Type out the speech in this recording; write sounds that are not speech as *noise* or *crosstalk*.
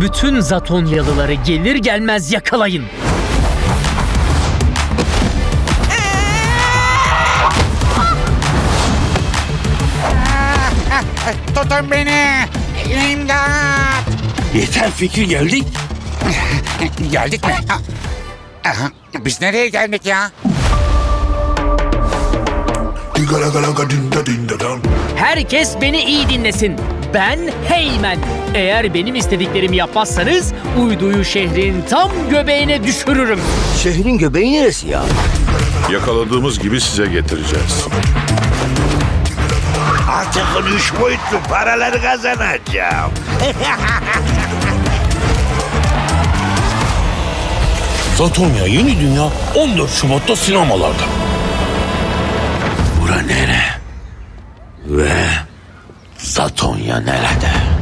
Bütün Zatonyalıları gelir gelmez yakalayın. Tutun beni. İmdat. Yeter fikir geldik. Geldik mi? Ha. Aha, Biz nereye geldik ya? Herkes beni iyi dinlesin. Ben Heymen. Eğer benim istediklerimi yapmazsanız uyduyu şehrin tam göbeğine düşürürüm. Şehrin göbeği neresi ya? Yakaladığımız gibi size getireceğiz. Artık üç boyutlu paraları kazanacağım. *laughs* Zatonya Yeni Dünya 14 Şubat'ta sinemalarda. Bura nere? Ve Zatonya nerede?